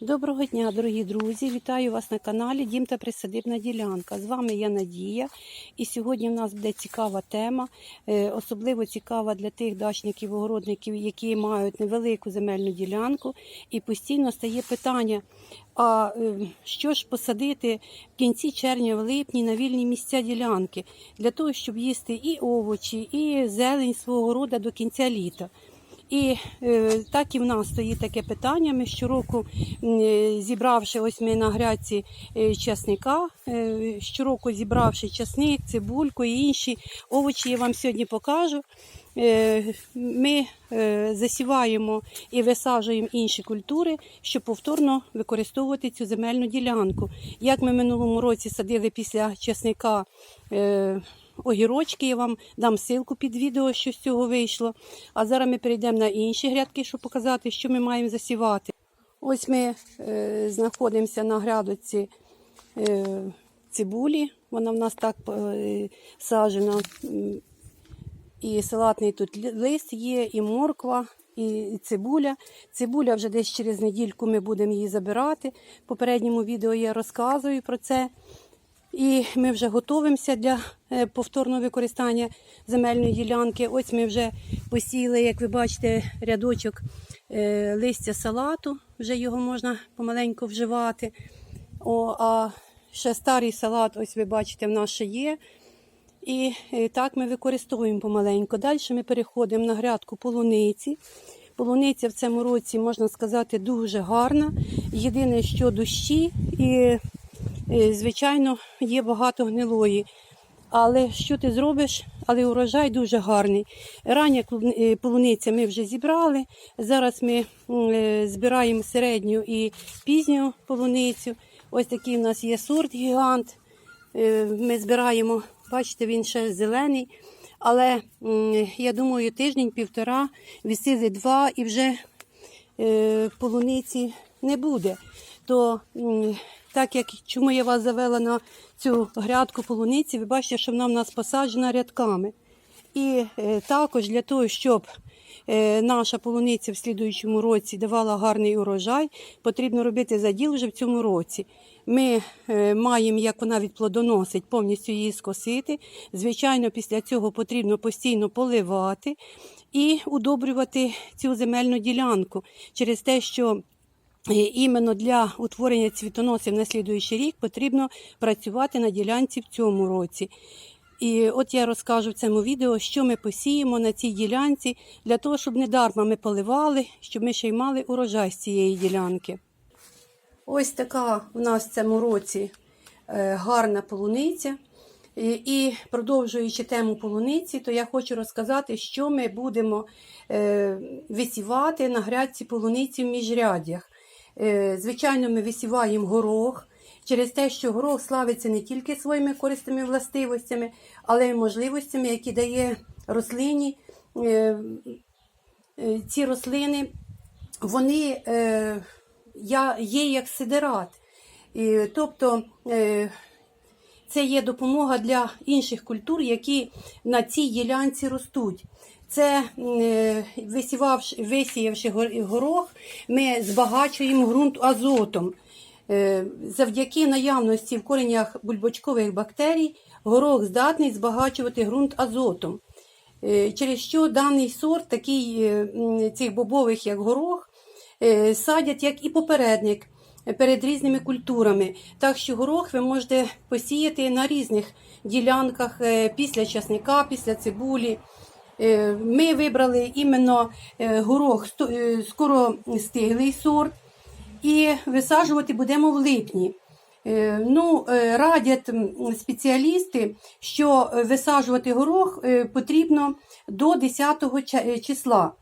Доброго дня, дорогі друзі! Вітаю вас на каналі Дім та Присадибна ділянка. З вами я Надія. І сьогодні в нас буде цікава тема, е, особливо цікава для тих дачників, огородників, які мають невелику земельну ділянку. І постійно стає питання: а е, що ж посадити в кінці червня, в липні на вільні місця ділянки для того, щоб їсти і овочі, і зелень свого роду до кінця літа. І е, так і в нас стоїть таке питання. Ми щороку, е, зібравши ось ми на грядці е, часника, щороку зібравши часник, цибульку і інші овочі, я вам сьогодні покажу. Ми засіваємо і висаджуємо інші культури, щоб повторно використовувати цю земельну ділянку. Як ми минулому році садили після часника огірочки, я вам дам ссылку під відео, що з цього вийшло. А зараз ми перейдемо на інші грядки, щоб показати, що ми маємо засівати. Ось ми е, знаходимося на грядочці е, цибулі. Вона в нас так е, саджена. М, І салатний тут лист є, і морква, і цибуля. Цибуля вже десь через недільку ми будемо її забирати. В попередньому відео я розказую про це. І ми вже готуємося для е, повторного використання земельної ділянки. Ось ми вже посіяли, як ви бачите, рядочок е, листя салату. Вже його можна помаленьку вживати. О, а ще старий салат, ось ви бачите, в нас ще є. І е, так ми використовуємо помаленьку. Далі ми переходимо на грядку полуниці. Полуниця в цьому році, можна сказати, дуже гарна. Єдине, що дощі і, звичайно, є багато гнилої. Але що ти зробиш? Але урожай дуже гарний. Рання е, полуниця ми вже зібрали. Зараз ми е, збираємо середню і пізню полуницю. Ось такий в нас є сорт гігант. Е, Ми збираємо, бачите, він ще зелений. Але я думаю, тиждень-півтора, вісили два і вже е, полуниці не буде. То так як чому я вас завела на цю грядку полуниці, ви бачите, що вона в нас посаджена рядками. І е, також для того, щоб е, наша полуниця в слідуючому році давала гарний урожай, потрібно робити заділ вже в цьому році. Ми е, маємо, як вона відплодоносить, повністю її скосити. Звичайно, після цього потрібно постійно поливати і удобрювати цю земельну ділянку через те, що Іменно для утворення цвітоносів на слідуючий рік потрібно працювати на ділянці в цьому році. І от я розкажу в цьому відео, що ми посіємо на цій ділянці, для того, щоб не дарма ми поливали, щоб ми ще й мали урожай з цієї ділянки. Ось така у нас в цьому році е, гарна полуниця. І, продовжуючи тему полуниці, то я хочу розказати, що ми будемо е, висівати на грядці полуниці в міжряддях. Е, звичайно, ми висіваємо горох через те, що горох славиться не тільки своїми корисними властивостями, але й можливостями, які дає рослині. Е, е, ці рослини вони є як сидерат. Тобто це є допомога для інших культур, які на цій ділянці ростуть. Це е, висіявши горох, ми збагачуємо ґрунт азотом. Е, Завдяки наявності в коренях бульбочкових бактерій горох здатний збагачувати ґрунт азотом. Е, Через що даний сорт, такий цих бобових, як горох, садять як і попередник перед різними культурами. Так що горох ви можете посіяти на різних ділянках е, після часника, після цибулі. Е, Ми вибрали іменно е, горох скоростиглий сорт і висаджувати будемо в липні. Ну, радять спеціалісти, що висаджувати горох потрібно до 10 е, числа.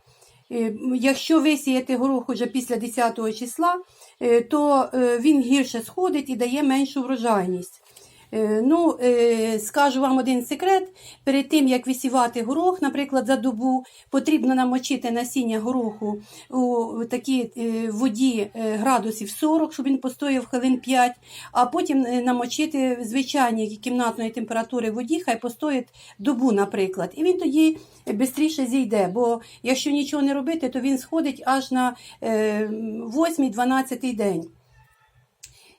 Е, Якщо висіяти горох уже після 10 числа, е, то е, він гірше сходить і дає меншу врожайність. Е, Ну, е, скажу вам один секрет. Перед тим, як висівати горох, наприклад, за добу, потрібно намочити насіння гороху у такій е, воді градусів 40, щоб він постояв хвилин 5, а потім намочити в звичайній кімнатної температури воді, хай постоїть добу, наприклад. І він тоді швидше зійде, бо якщо нічого не робити, то він сходить аж на е, 8-12 день.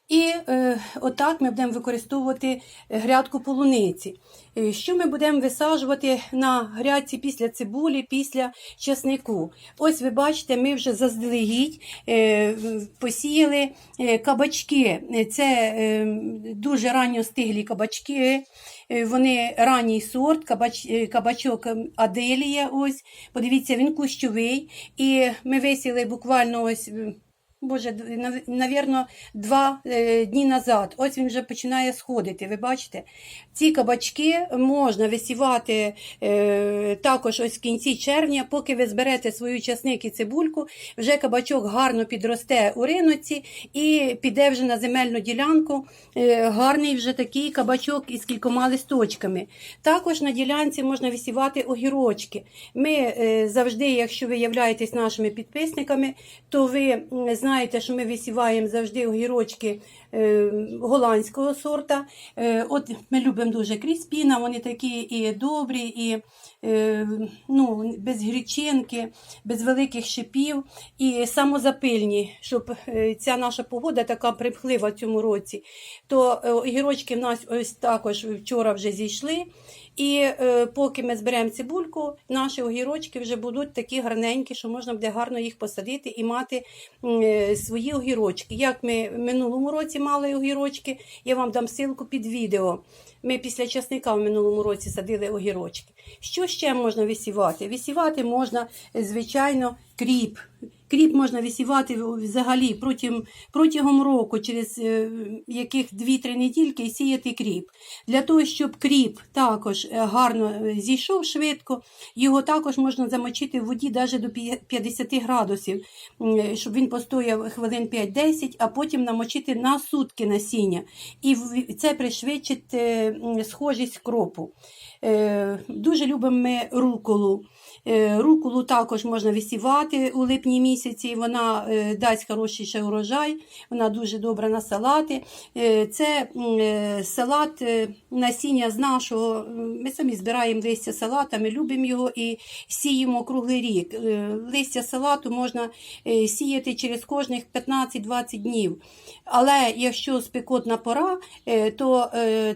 І е, отак ми будемо використовувати грядку полуниці. Е, Що ми будемо висаджувати на грядці після цибулі, після часнику? Ось ви бачите, ми вже заздалегідь е, посіяли е, кабачки. Е, Це е, дуже ранньо стиглі кабачки. Е, Вони ранній сорт, кабач, е, кабачок ем, Аделія. Ось, подивіться, він кущовий. І ми висіли буквально ось. Боже, навірно, два е, дні назад. Ось він вже починає сходити. Ви бачите? Ці кабачки можна висівати е, також ось в кінці червня, поки ви зберете свою часник і цибульку, вже кабачок гарно підросте у риноці і піде вже на земельну ділянку. Е, гарний вже такий кабачок із кількома листочками. Також на ділянці можна висівати огірочки. Ми завжди, якщо ви являєтесь нашими підписниками, то ви м, знаєте, що ми висіваємо завжди огірочки е, голландського сорта. Е, От ми любимо дуже кріспіна, вони такі і добрі, і е, ну, без грічинки, без великих шипів і самозапильні, щоб ця наша погода така примхлива цьому році. То огірочки в нас ось також вчора вже зійшли. І е, поки ми зберемо цибульку, наші огірочки вже будуть такі гарненькі, що можна буде гарно їх посадити і мати е, свої огірочки. Як ми в минулому році мали огірочки, я вам дам ссылку під відео. Ми після часника в минулому році садили огірочки. Що ще можна висівати? Висівати можна, е, звичайно, кріп. Кріп можна висівати взагалі протягом, протягом року, через е, яких 2-3 недільки і сіяти кріп. Для того, щоб кріп також е, гарно е, зійшов швидко, його також можна замочити в воді навіть до 50 градусів, щоб він постояв хвилин 5-10, а потім намочити на сутки насіння. І це пришвидшить схожість кропу. Дуже любимо ми руколу. Е, Руколу також можна висівати у липні місяці, вона е, дасть хороший ще урожай, вона дуже добра на салати. Е, Це салат насіння з нашого. Ми самі збираємо листя салата, ми любимо його і сіємо круглий рік. Листя салату можна сіяти через кожних 15-20 днів. Але якщо спекотна пора, то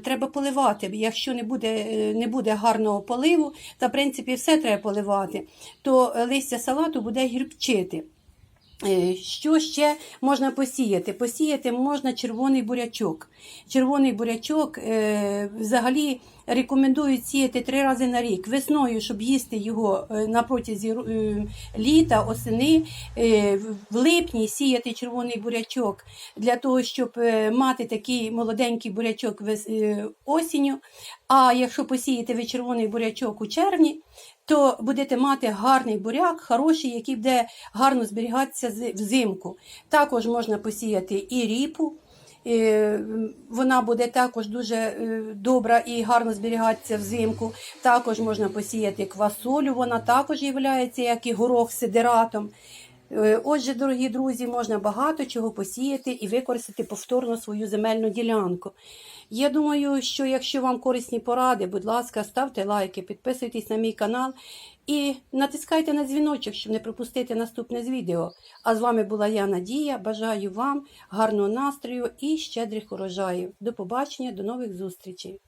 треба поливати. Якщо не буде, не буде гарного поливу, та в принципі все треба поливати, то е, листя салату буде гірчити. Е, Що ще можна посіяти? Посіяти можна червоний бурячок. Червоний бурячок е, взагалі рекомендують сіяти три рази на рік. Весною, щоб їсти його на протязі літа, осени, в- липні сіяти червоний бурячок для того, щоб мати такий молоденький бурячок осінню. А якщо посіяти ви червоний бурячок у червні, то будете мати гарний буряк, хороший, який буде гарно зберігатися взимку. Також можна посіяти і ріпу. е, Вона буде також дуже е, добра і гарно зберігатися взимку. Також можна посіяти квасолю, вона також є як і горох сидератом. Е, Отже, дорогі друзі, можна багато чого посіяти і використати повторно свою земельну ділянку. Я думаю, що якщо вам корисні поради, будь ласка, ставте лайки, підписуйтесь на мій канал і натискайте на дзвіночок, щоб не пропустити наступне з відео. А з вами була я, Надія. Бажаю вам гарного настрою і щедрих урожаїв. До побачення, до нових зустрічей!